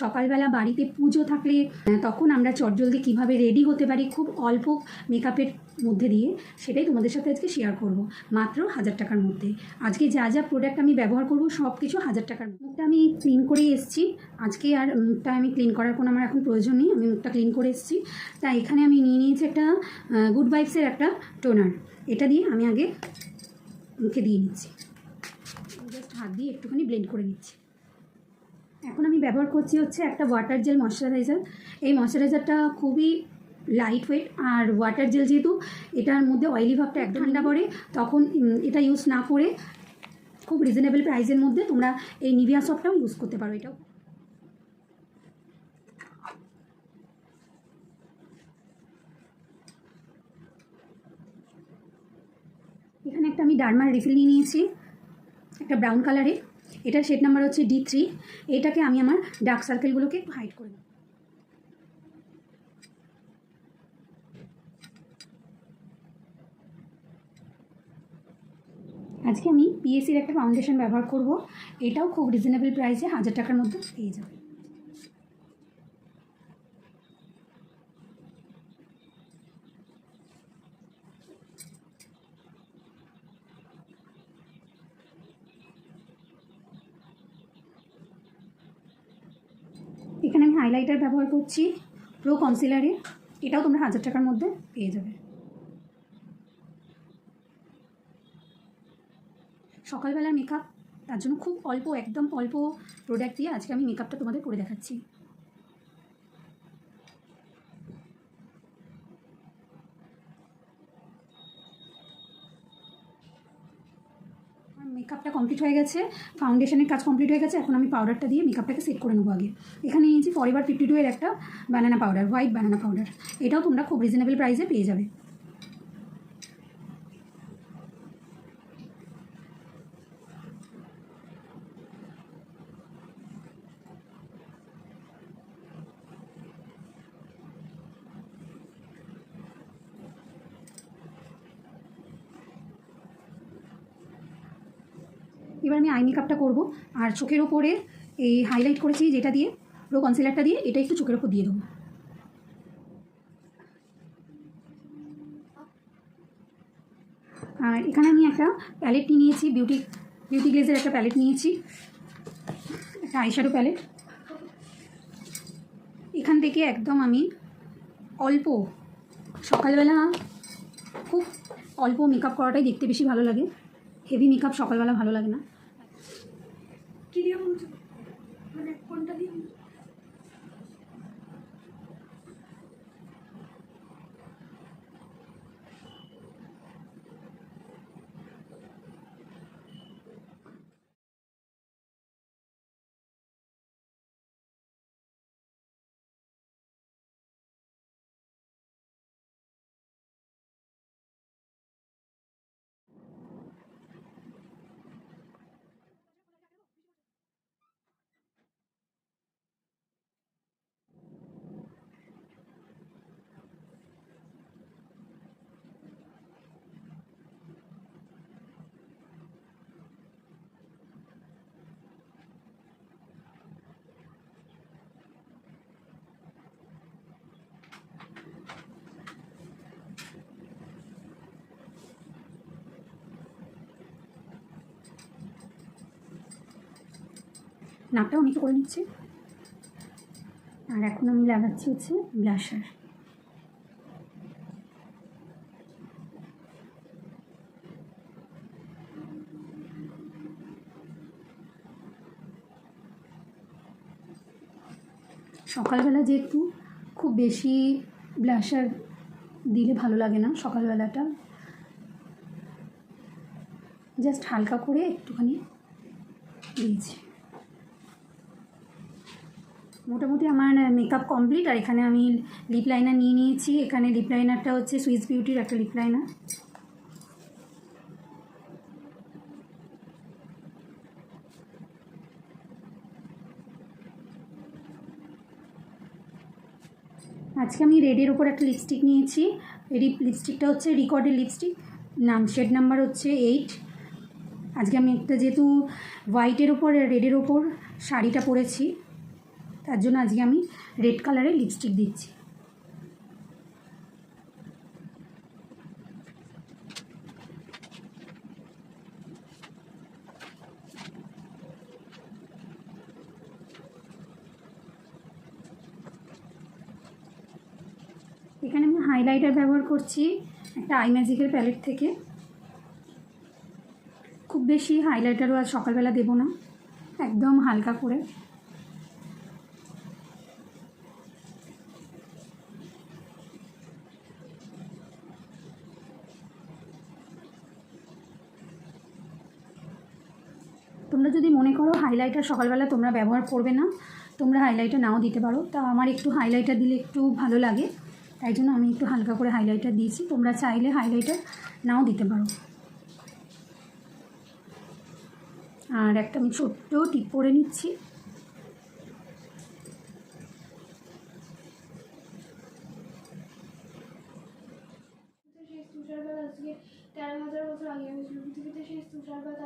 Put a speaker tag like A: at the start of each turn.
A: সকালবেলা বাড়িতে পুজো থাকলে তখন আমরা চটজলদি কীভাবে রেডি হতে পারি খুব অল্প মেকআপের মধ্যে দিয়ে, সেটাই তোমাদের সাথে আজকে শেয়ার করব। মাত্র হাজার টাকার মধ্যে। আজকে যা যা প্রোডাক্ট আমি ব্যবহার করব সব কিছু হাজার টাকার। মুখটা আমি ক্লিন করেই এসেছি। আজকে আর মুখটা আমি ক্লিন করার কোনো আমার এখন প্রয়োজন নেই। আমি মুখটা ক্লিন করে এসেছি। তা এখানে আমি নিয়ে নিয়েছি একটা গুড ভাইবসের একটা টোনার এটা দিয়ে আমি আগে মুখে দিয়ে নিচ্ছি। জাস্ট হাত দিয়ে একটুখানি ব্লেন্ড করে নিচ্ছি। এখন আমি ব্যবহার করছি হচ্ছে একটা ওয়াটার জেল ময়শ্চারাইজার এই ময়শ্চারাইজারটা খুবই লাইট ওয়েট আর ওয়াটার জেল যেহেতু এটার মধ্যে অয়েলি ভাবটা একদম ঠান্ডা পড়ে, তখন এটা ইউজ না করে খুব রিজনেবল প্রাইসের মধ্যে তোমরা এই নিভিয়া সফটটাও ইউজ করতে পারো এটাও। এখানে একটা আমি ডারমার রিফিল নিয়ে নিয়েছি, একটা ব্রাউন কালারে এটার শেড নাম্বার হচ্ছে ডি থ্রি এটাকে আমি আমার ডার্ক সার্কেলগুলোকে একটু হাইড করে আজকে আমি পিএসির একটা ফাউন্ডেশন ব্যবহার করব। এটাও খুব রিজনেবল প্রাইসে হাজার টাকার মধ্যে পেয়ে যাবে এখানে আমি হাইলাইটার ব্যবহার করছি প্রো কনসিলারে এটাও তোমরা হাজার টাকার মধ্যে পেয়ে যাবে। সকালবেলার মেকআপ তার জন্য খুব অল্প, একদম অল্প প্রোডাক্ট দিয়ে আজকে আমি মেকআপটা তোমাদের করে দেখাচ্ছি। মেকআপটা কমপ্লিট হয়ে গেছে ফাউন্ডেশনের কাজ কমপ্লিট হয়ে গেছে, এখন আমি পাউডারটা দিয়ে মেকআপটাকে সেট করে নেব আগে। এখানে নিয়েছি ফরএভার ফিফটি টু এর একটা banana powder white banana powder এটাও তোমরা খুব রিজনেবল প্রাইসে পেয়ে যাবে। এবার আমি আই মেকআপটা করব। আর চোখের ওপরে এই হাইলাইট করেছি যেটা দিয়ে প্রো কনসিলারটা দিয়ে, এটা একটু চোখের ওপর দিয়ে দেবো। আর এখানে আমি একটা প্যালেট নিয়েছি বিউটি বিউটি গ্লেজের একটা প্যালেট নিয়েছি, একটা আইশ্যাডো প্যালেট এখান থেকে একদম আমি অল্প, সকালবেলা খুব অল্প মেকআপ করাটাই দেখতে বেশি ভালো লাগে। হেভি মেকআপ সকালবেলা ভালো লাগে না।
B: কি দিয়ে মানে কোনটা দিয়ে
A: নাকটাও অনেকটা করে নিচ্ছে। আর এখন আমি লাগাচ্ছি হচ্ছে ব্লাশার। সকালবেলা যেহেতু খুব বেশি ব্লাশার দিলে ভালো লাগে না সকালবেলাটা। জাস্ট হালকা করে একটুখানি দিয়েছি। মোটামুটি আমার মেকআপ কমপ্লিট আর এখানে আমি লিপ লাইনার নিয়ে নিয়েছি। এখানে লিপ লাইনারটা হচ্ছে সুইস বিউটির একটা লিপ লাইনার আজকে আমি রেডের ওপর একটা লিপস্টিক নিয়েছি। লিপস্টিকটা হচ্ছে রিকর্ডের লিপস্টিক নাম শেড নাম্বার হচ্ছে এইট আজকে আমি একটা যেহেতু হোয়াইটের ওপর রেডের ওপর শাড়িটা পরেছি। তার জন্য আজকে আমি রেড কালারের লিপস্টিক দিচ্ছি। এখানে আমি হাইলাইটার ব্যবহার করছি একটা আই ম্যাজিকের প্যালেট থেকে। খুব বেশি হাইলাইটারও আজ সকালবেলা দেবো না, একদম হালকা করে। তোমরা যদি মনে করো হাইলাইটার সকালবেলা তোমরা ব্যবহার করবে না, তোমরা হাইলাইটার নাও দিতে পারো। তা আমার একটু হাইলাইটার দিলে একটু ভালো লাগে। তাই জন্য আমি একটু হালকা করে হাইলাইটার দিয়েছি। তোমরা চাইলে হাইলাইটার নাও দিতে পারো। আর একটা আমি ছোট্ট টিপ পরে নিচ্ছি।
B: তেরো হাজার বছর আগে তুষারপাত